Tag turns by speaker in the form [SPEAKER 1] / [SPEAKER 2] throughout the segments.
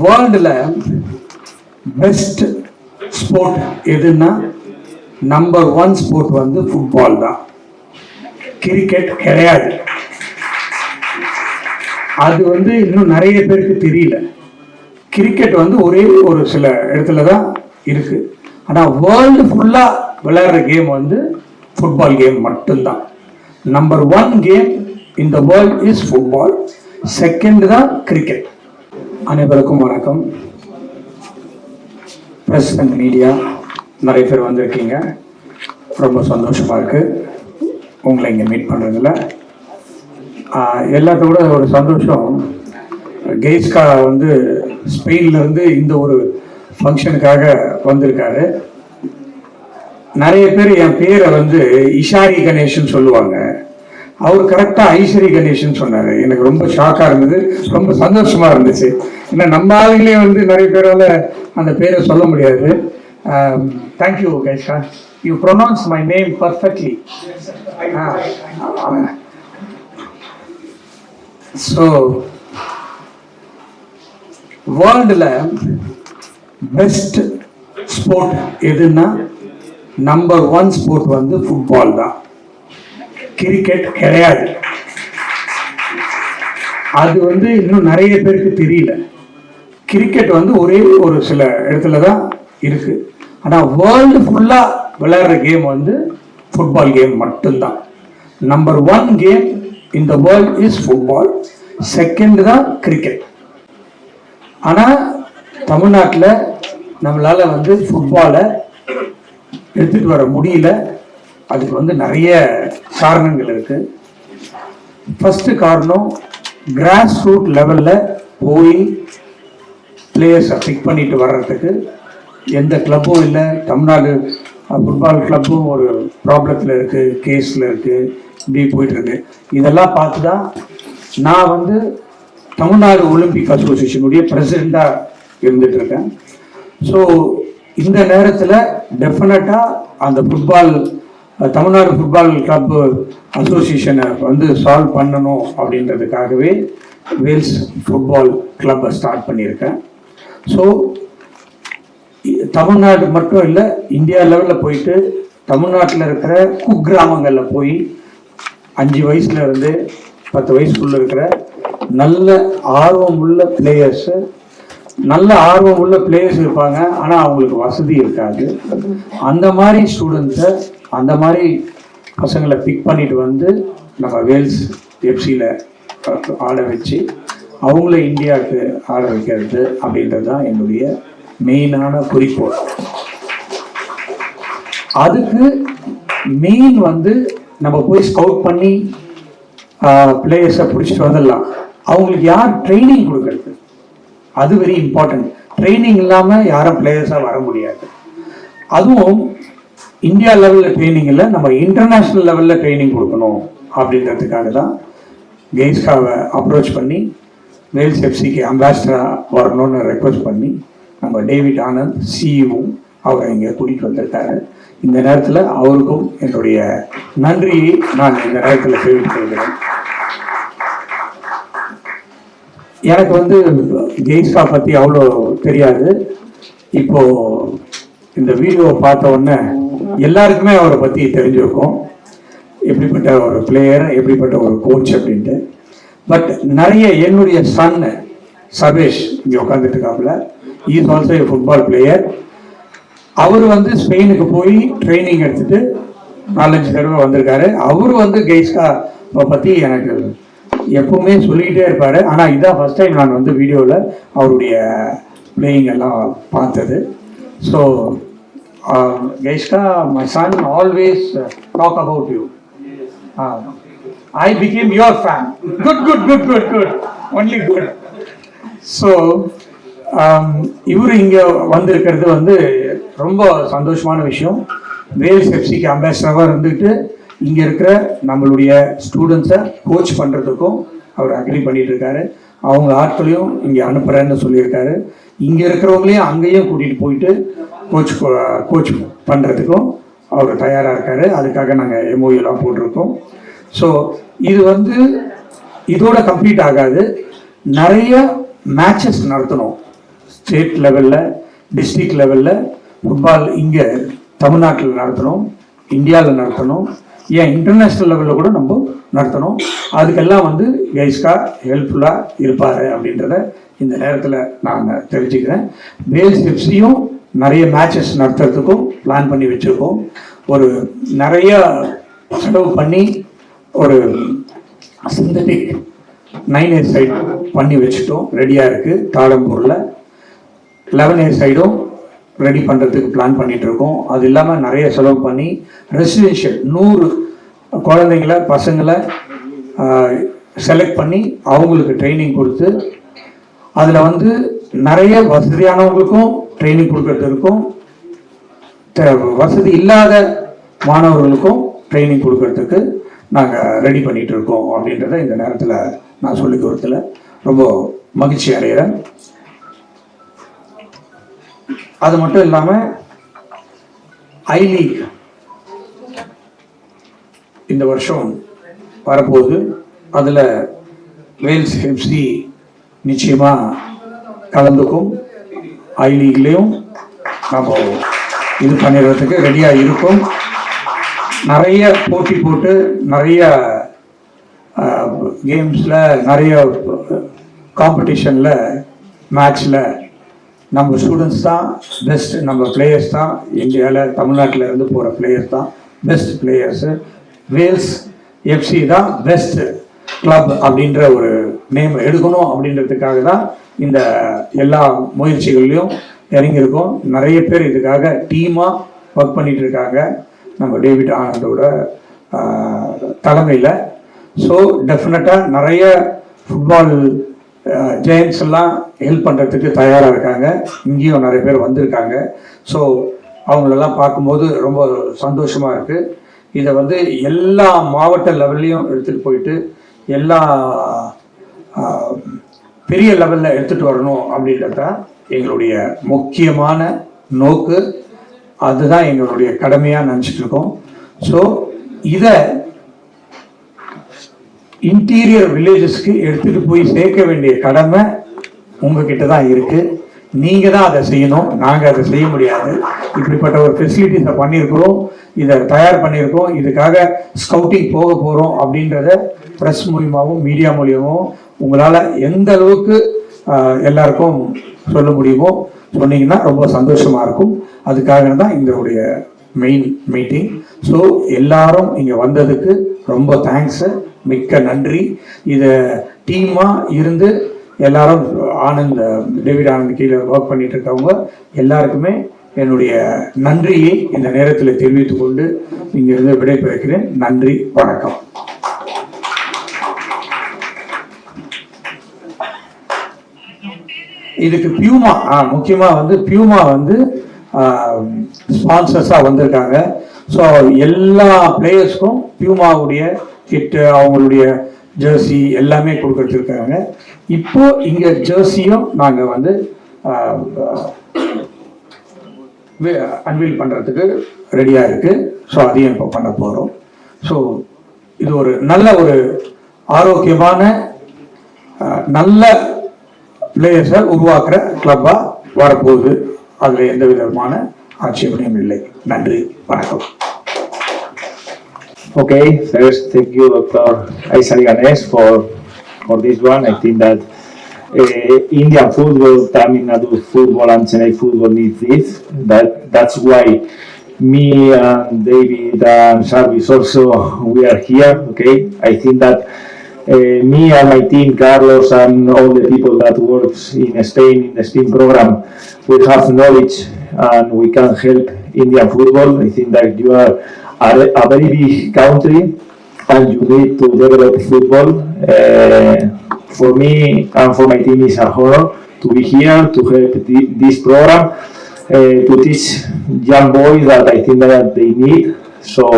[SPEAKER 1] வேர்ல்டில் best sport எதுன்னா number one sport வந்து ஃபுட்பால் தான். கிரிக்கெட் கிடையாது. அது வந்து இன்னும் நிறைய பேருக்கு தெரியல. கிரிக்கெட் வந்து ஒரே ஒரு சில இடத்துல தான் இருக்கு. ஆனால் வேர்ல்டு ஃபுல்லாக விளையாடுற கேம் வந்து ஃபுட்பால் கேம் மட்டும்தான். நம்பர் ஒன் கேம் இந்த வேர்ல்ட் இஸ் ஃபுட்பால் செகண்ட் தான் கிரிக்கெட் அனைவருக்கும் வணக்கம். ப்ரெஸ் அண்ட் மீடியா நிறைய பேர் வந்திருக்கீங்க. ரொம்ப சந்தோஷமாக இருக்குது உங்களை இங்கே மீட் பண்ணுறதுல எல்லாத்தோட ஒரு சந்தோஷம். கெய்ஸ்கா வந்து ஸ்பெயின்லேருந்து இந்த ஒரு ஃபங்க்ஷனுக்காக வந்திருக்காரு. நிறைய பேர் என் பேரை வந்து இஷாரி கணேஷன் சொல்லுவாங்க. அவர் கரெக்டாக ஐஸ்வரி கணேஷன் சொன்னார். எனக்கு ரொம்ப ஷாக்காக இருந்தது. ரொம்ப சந்தோஷமா இருந்துச்சு. ஏன்னா நம்ம ஆளுங்களே வந்து நிறைய பேரால அந்த பேரை சொல்ல முடியாது. Thank you கைஷா you pronounce my name perfectly so வேர்ல்டில் பெஸ்ட் ஸ்போர்ட் எதுன்னா நம்பர் ஒன் ஸ்போர்ட் வந்து ஃபுட்பால் தான். கிரிக்கெட் கிடையாது. அது வந்து இன்னும் நிறைய பேருக்கு தெரியல. கிரிக்கெட் வந்து ஒரே ஒரு சில இடத்துல தான் இருக்கு. ஆனால் வேர்ல்டு ஃபுல்லாக விளையாடுற கேம் வந்து ஃபுட்பால் கேம் மட்டும்தான். நம்பர் ஒன் கேம் இந்த வேர்ல்ட் இஸ் ஃபுட்பால் செகண்ட் தான் கிரிக்கெட் ஆனால் தமிழ்நாட்டில் நம்மளால் வந்து ஃபுட்பாலை எடுத்துகிட்டு வர முடியல. அதுக்கு வந்து நிறைய காரணங்கள் இருக்கு. ஃபஸ்ட்டு காரணம் கிராஸ் ரூட் லெவலில் போய் பிளேயர்ஸை பிக் பண்ணிட்டு வர்றதுக்கு எந்த கிளப்பும் இல்லை. தமிழ்நாடு ஃபுட்பால் கிளப்பும் ஒரு ப்ராப்ளத்தில் இருக்குது கேஸில் இருக்குது இப்படி போயிட்டுருக்கு இதெல்லாம் பார்த்து தான் நான் வந்து தமிழ்நாடு ஒலிம்பிக் அசோசியேஷனுடைய பிரசிடெண்ட்டாக இருந்துகிட்ருக்கேன் ஸோ இந்த நேரத்தில் டெஃபினட்டாக அந்த ஃபுட்பால் தமிழ்நாடு ஃபுட்பால் கிளப் அசோசியேஷனை வந்து சால்வ் பண்ணணும் அப்படின்றதுக்காகவே வேல்ஸ் ஃபுட்பால் கிளப்பை ஸ்டார்ட் பண்ணியிருக்கேன். ஸோ தமிழ்நாடு மட்டும் இல்லை இந்தியா லெவலில் போயிட்டு தமிழ்நாட்டில் இருக்கிற குக்கிராமங்களில் போய் அஞ்சு வயசுல இருந்து பத்து வயசுக்குள்ள இருக்கிற நல்ல ஆர்வம் உள்ள பிளேயர்ஸு நல்ல ஆர்வம் உள்ள பிளேயர்ஸ் இருப்பாங்க. ஆனால் அவங்களுக்கு வசதி இருக்காது. அந்த மாதிரி ஸ்டூடெண்ட்ஸை அந்த மாதிரி பசங்களை பிக் பண்ணிட்டு வந்து நம்ம வேல்ஸ் எஃப்சியில் ஆட வச்சு அவங்கள இந்தியாவுக்கு ஆட வைக்கிறது அப்படின்றது தான் என்னுடைய மெயினான குறிக்கோள். அதுக்கு மெயின் வந்து நம்ம போய் ஸ்கவுட் பண்ணி பிளேயர்ஸை பிடிச்சிட்டு வந்துடலாம். அவங்களுக்கு யார் ட்ரைனிங் கொடுக்கறது? அது வெரி இம்பார்ட்டன்ட் ட்ரைனிங் இல்லாமல் யாரும் பிளேயர்ஸாக வர முடியாது. அதுவும் இந்தியா லெவலில் ட்ரைனிங் இல்லை நம்ம இன்டர்நேஷ்னல் லெவலில் ட்ரைனிங் கொடுக்கணும் அப்படின்றதுக்காக தான் கெய்ஸ்காவை அப்ரோச் பண்ணி வேல்ஸ் எஃப்சிக்கு அம்பாசிடராக வரணும்னு ரெக்வஸ்ட் பண்ணி நம்ம டேவிட் ஆனந்த் சிஇஓ அவரை இங்கே கூட்டிகிட்டு வந்திருக்காரு இந்த நேரத்தில் அவருக்கும் என்னுடைய நன்றியை நான் இந்த நேரத்தில் தெரிவித்துக் கொள்கிறேன். எனக்கு வந்து ஜெய்ஸ்கா பற்றி அவ்வளோ தெரியாது. இப்போது இந்த வீடியோவை பார்த்த உடனே எல்லாருக்குமே அவரை பற்றி தெரிஞ்சிருக்கும். எப்படிப்பட்ட ஒரு பிளேயர் எப்படிப்பட்ட ஒரு கோச் அப்படின்ட்டு. பட் நிறைய என்னுடைய சன் சபேஷ் இங்கே உட்காந்துட்டு இருக்காப்புல is also a football player அவர் வந்து ஸ்பெயினுக்கு போய் ட்ரைனிங் எடுத்துட்டு நாலஞ்சு தடவை வந்திருக்காரு. அவர் வந்து கெய்ஸ்கா பற்றி எனக்கு எப்பவுமே சொல்லிக்கிட்டே இருப்பார். ஆனால் இதான் ஃபர்ஸ்ட் டைம் நான் வந்து வீடியோவில் அவருடைய பிளேயிங் எல்லாம் பார்த்தது. So கெய்ஸ்கா my son always talk about you I became your fan good good good good good only good so இவர் இங்கே வந்திருக்கிறது வந்து ரொம்ப சந்தோஷமான விஷயம். வேல்ஸ் எஃப்சிக்கு அம்பாசிடராக இருந்துட்டு இங்கே இருக்கிற நம்மளுடைய ஸ்டூடெண்ட்ஸை கோச் பண்ணுறதுக்கும் அவர் அக்ரி பண்ணிட்டு இருக்காரு. அவங்க ஆட்களையும் இங்கே அனுப்புகிறேன்னு சொல்லியிருக்காரு. இங்கே இருக்கிறவங்களையும் அங்கேயும் கூட்டிகிட்டு போயிட்டு கோச் கோச் பண்ணுறதுக்கும் அவர் தயாராக இருக்கார். அதுக்காக நாங்கள் எம்ஓயூலாம் போட்டிருக்கோம். ஸோ இது வந்து இதோட கம்ப்ளீட் ஆகாது. நிறைய மேட்சஸ் நடத்தணும். ஸ்டேட் லெவலில் டிஸ்ட்ரிக்ட் லெவலில் ஃபுட்பால் இங்கே தமிழ்நாட்டில் நடத்தணும். இந்தியாவில் நடத்தணும். ஏன் இன்டர்நேஷ்னல் லெவலில் கூட நம்ம நடத்தணும். அதுக்கெல்லாம் வந்து கைஸ்கா ஹெல்ப்ஃபுல்லாக இருப்பார் அப்படின்றத இந்த நேரத்தில் நான் தெரிஞ்சுக்கிறேன். வேல்ஸ் எஃப்சியும் நிறைய மேட்சஸ் நடத்துறதுக்கும் பிளான் பண்ணி வச்சுருக்கோம். ஒரு நிறைய செலவு பண்ணி ஒரு சிந்தட்டிக் நைன் ஏர் சைடு பண்ணி வச்சுட்டோம். ரெடியாக இருக்குது தாளம்பூரில் லெவன் ஏர் சைடும் ரெடி பண்ணுறதுக்கு பிளான் பண்ணிகிட்ருக்கோம் அது இல்லாமல் நிறைய செலவு பண்ணி ரெசிடென்ஷியல் நூறு குழந்தைங்கள பசங்களை செலக்ட் பண்ணி அவங்களுக்கு ட்ரைனிங் கொடுத்து அதில் வந்து நிறைய வசதியானவங்களுக்கும் ட்ரைனிங் கொடுக்கறதுக்கும் த- வசதி இல்லாத மாணவர்களுக்கும் ட்ரைனிங் கொடுக்கறதுக்கு நாங்கள் ரெடி பண்ணிட்டு இருக்கோம் அப்படின்றத இந்த நேரத்தில் நான் சொல்லிக் கொடுத்துல. ரொம்ப மகிழ்ச்சி அடைகிறேன் அது மட்டும் இல்லாமல் ஐ லீக் இந்த வருஷம் வரப்போகுது. அதில் வேல்ஸ் ஹெப்சி நிச்சயமாக கலந்துக்கும். ஐ லீக்லேயும் நம்ம இது பண்ணிடுறதுக்கு ரெடியாக இருக்கும். நிறைய போட்டி போட்டு நிறைய கேம்ஸில் நிறைய காம்படிஷனில் மேட்ச்சில் நம்ம ஸ்டூடெண்ட்ஸ் தான் பெஸ்ட் நம்ம பிளேயர்ஸ் தான் இந்தியாவில் தமிழ்நாட்டில் இருந்து போகிற பிளேயர்ஸ் தான் பெஸ்ட் பிளேயர்ஸு வேல்ஸ் எஃப்சி தான் பெஸ்ட் கிளப் அப்படின்ற ஒரு நேம் எடுக்கணும் அப்படின்றதுக்காக தான் இந்த எல்லா முயற்சிகள்லையும் இறங்கியிருக்கோம். நிறைய பேர் இதுக்காக டீமாக ஒர்க் பண்ணிட்டு இருக்காங்க. நம்ம டேவிட் ஆனந்தோட தலைமையில். ஸோ டெஃபினட்டாக நிறைய ஃபுட்பால் ஜெயின்ஸ் எல்லாம் ஹெல்ப் பண்ணுறதுக்கு தயாராக இருக்காங்க. இங்கேயும் நிறைய பேர் வந்திருக்காங்க. ஸோ அவங்களெல்லாம் பார்க்கும்போது ரொம்ப சந்தோஷமாக இருக்குது இதை வந்து எல்லா மாவட்ட லெவல்லையும் எடுத்துகிட்டு போயிட்டு எல்லா பெரிய லெவலில் எடுத்துகிட்டு வரணும் அப்படின்றது தான் எங்களுடைய முக்கியமான நோக்கு. அதுதான் எங்களுடைய கடமையாக நினச்சிட்டு இருக்கோம். ஸோ இதை இன்டீரியர் வில்லேஜஸ்க்கு எடுத்துகிட்டு போய் சேர்க்க வேண்டிய கடமை உங்ககிட்ட தான் இருக்குது நீங்கள் தான் அதை செய்யணும் நாங்கள் அதை செய்ய முடியாது. இப்படிப்பட்ட ஒரு ஃபெசிலிட்டிஸை பண்ணியிருக்கிறோம் இதை தயார் பண்ணியிருக்கோம். இதுக்காக ஸ்கவுட்டிங் போக போகிறோம் அப்படின்றத ப்ரெஸ் மூலியமாகவும் மீடியா மூலியமாகவும் உங்களால் எந்த அளவுக்கு எல்லாருக்கும் சொல்ல முடியுமோ சொன்னீங்கன்னா ரொம்ப சந்தோஷமாக இருக்கும். அதுக்காக தான் எங்களுடைய மெயின் மீட்டிங் ஸோ எல்லாரும் இங்கே வந்ததுக்கு ரொம்ப தேங்க்ஸு மிக்க நன்றி. இதை டீமாக இருந்து எல்லாரும் ஆனந்த் டேவிட் ஆனந்த் கீழே ஒர்க் பண்ணிட்டு இருக்கவங்க எல்லாருக்குமே என்னுடைய நன்றியை இந்த நேரத்தில் தெரிவித்துக்கொண்டு இங்கிருந்து விடைபெறுகிறேன். நன்றி வணக்கம். இதுக்கு பியூமா ஆ, முக்கியமாக வந்து பியூமா வந்து ஸ்பான்சர்ஸாக வந்திருக்காங்க. ஸோ எல்லா பிளேயர்ஸ்க்கும் பியூமாவுடைய கிட்டு அவங்களுடைய ஜெர்சி எல்லாமே கொடுத்துருக்காங்க இப்போ இங்கே ஜெர்சியும் நாங்கள் வந்து அன்வீல் பண்ணுறதுக்கு ரெடியாக இருக்குது ஸோ அதையும் இப்போ பண்ண போகிறோம் ஸோ இது ஒரு நல்ல ஒரு ஆரோக்கியமான நல்ல பிளேயர்ஸை உருவாக்குற கிளப்பாக வரப்போகுது அதில் எந்த விதமான ஆட்சேபனையும் இல்லை நன்றி வணக்கம்
[SPEAKER 2] Okay, first, thank you, Dr. Isaac Ganesh, for, for this one. I think that uh, Indian football, Tamil Nadu football and Chennai football needs this. That, that's why me and David and Sharvis also, we are here, okay? I think that me and my team, Carlos and all the people that works in Spain, in the Spain program, we have knowledge and we can help Indian football. I think that you are a, a very big country and you need to develop football. Uh, for me and for my team, it's a honor to be here to help thi- this program uh, to teach young boys that I think that they need. So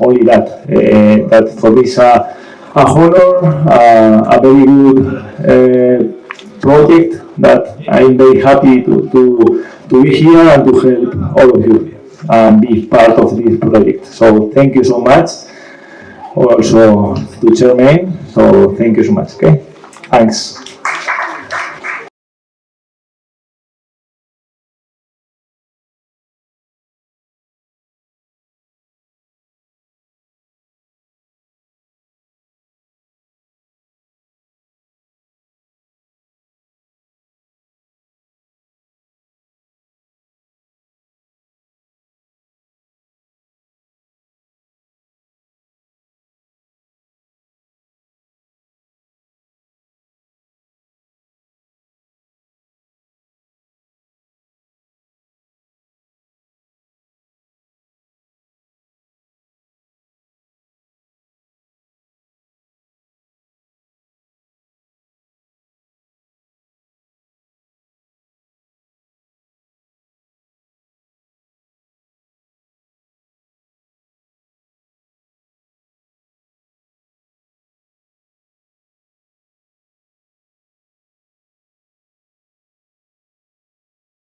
[SPEAKER 2] only that. Uh, that for me is a, a honor, uh, a very good uh, project that I'm very happy to, to, to be here and to help all of you and be part of this project. So thank you so much. Also to Chairman, so thank you so much, okay? Thanks.